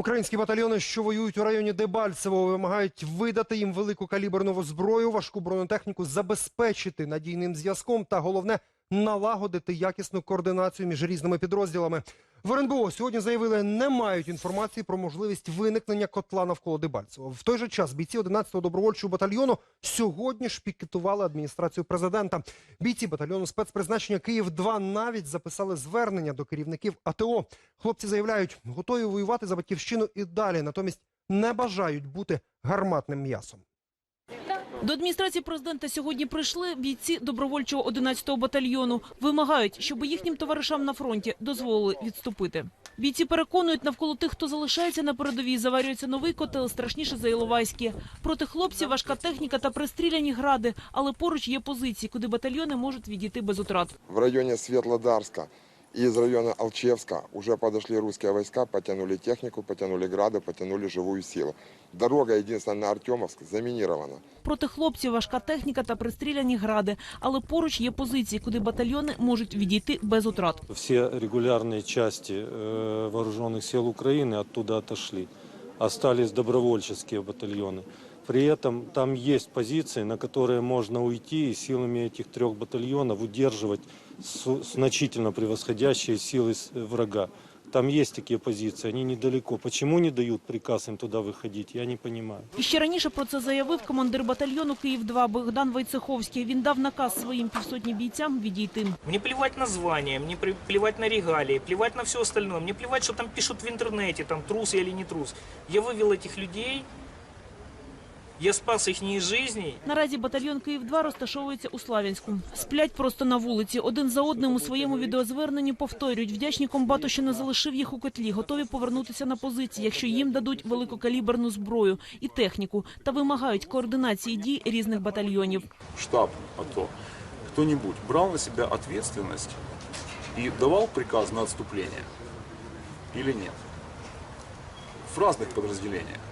Українські батальйони, що воюють у районі Дебальцево, вимагають видати їм велику каліберну зброю, важку бронетехніку, забезпечити надійним зв'язком та головне налагодити якісну координацію між різними підрозділами. В РНБО сьогодні заявили, не мають інформації про можливість виникнення котла навколо Дебальцево. В той же час бійці 11-го добровольчого батальйону сьогодні ж пікетували адміністрацію президента. Бійці батальйону спецпризначення Київ 2 навіть записали звернення до керівників АТО. Хлопці заявляють, готові воювати за батьківщину і далі, натомість не бажають бути гарматним м'ясом. До адміністрації президента сьогодні прийшли бійці добровольчого 11-го батальйону. Вимагають, щоб їхнім товаришам на фронті дозволили відступити. Бійці переконують, навколо тих, хто залишається на передовій, заварюється новий котел, страшніше за Іловайський. Проти хлопців важка техніка та пристріляні гради, але поруч є позиції, куди батальйони можуть відійти без утрат. В районе Светлодарска и из района Алчевска уже подошли русские войска, потянули технику, потянули грады, потянули живую силу. Дорога, единственная на Артемовск, заминирована. Проти хлопців важка техніка та пристріляні гради, але поруч є позиції, куди батальйони можуть відійти без утрат. Все регулярные части э, вооруженных сил Украины оттуда отошли. Остались добровольческие батальоны. При этом там есть позиции, на которые можно уйти и силами этих трех батальонов удерживать су- значительно превосходящие силы с- врага. Там есть такие позиции, они недалеко. Почему не дают приказ им туда выходить, я не понимаю. І ще раніше про це заявив командир батальйону Київ-2 Богдан Войцеховський. Він дав наказ своїм півсотні бійцям відійти. Мне плевать на звание, мне при- плевать на регалии, плевать на все остальное. Мне плевать, что там пишут в интернете, там трус я или не трус. Я вывел этих людей, я спас их жизни, Наразі батальйон Київ-2 розташовується у Славянську. Сплять просто на вулиці. Один за одним у своєму відеозверненні повторюють, вдячні комбату, що не залишив їх у котлі, готові повернутися на позиції, якщо їм дадуть великокаліберну зброю і техніку, та вимагають координації дій різних батальйонів. штаб АТО, кто-нибудь брал на себя ответственность и давал приказ на отступление или нет? В разных подразделениях.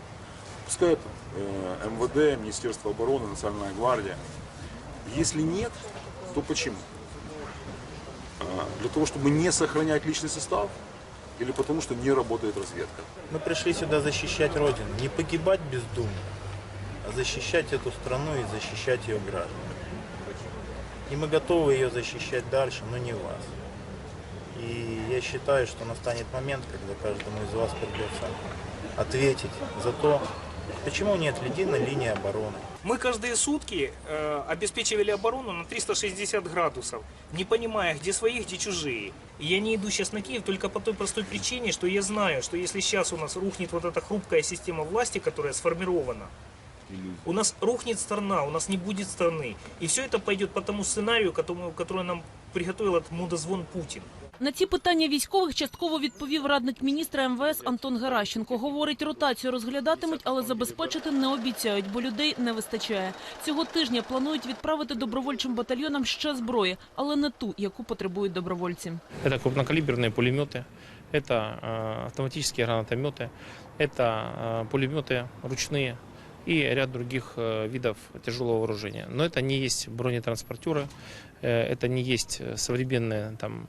Пускай э, МВД, Министерство обороны, Национальная гвардия. Если нет, то почему? А, Для того, чтобы не сохранять личный состав или потому, что не работает разведка? Мы пришли сюда защищать Родину, не погибать бездумно, а защищать эту страну и защищать ее граждан. И мы готовы ее защищать дальше, но не вас. И я считаю, что настанет момент, когда каждому из вас придется ответить за то, почему нет единой линии обороны. Мы каждые сутки э, обеспечивали оборону на 360 градусов, не понимая, где свои, где чужие. И я не иду сейчас на Киев только по той простой причине, что я знаю, что если сейчас у нас рухнет вот эта хрупкая система власти, которая сформирована, у нас рухнет страна, у нас не будет страны. И все это пойдет по тому сценарию, которому, который нам приготовил этот мудозвон Путин. На ці питання військових частково відповів радник міністра МВС Антон Геращенко. Говорить, ротацію розглядатимуть, але забезпечити не обіцяють, бо людей не вистачає. Цього тижня планують відправити добровольчим батальйонам ще зброї, але не ту, яку потребують добровольці. Это крупнокалиберные пулеметы, это э, автоматические гранатометы, это э, пулеметы ручные и ряд других э, видов тяжелого вооружения. Но это не есть бронетранспортеры, э, это не есть э, современные там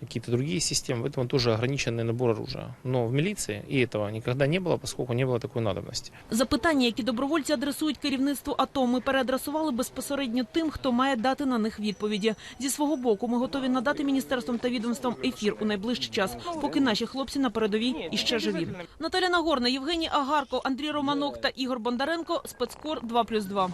какие-то другие системы, поэтому тоже ограниченный набор оружия. Но в милиции и этого никогда не было, поскольку не было такой надобности. Запитання, які добровольці адресують керівництву АТО, ми переадресували безпосередньо тим, хто має дати на них відповіді. Зі свого боку, ми готові надати міністерствам та відомствам ефір у найближчий час, поки наші хлопці на передовій іще живі. Наталя Нагорна, Євгеній Агарко, Андрій Романок та Ігор Бондаренко. Спецкор 2+,2.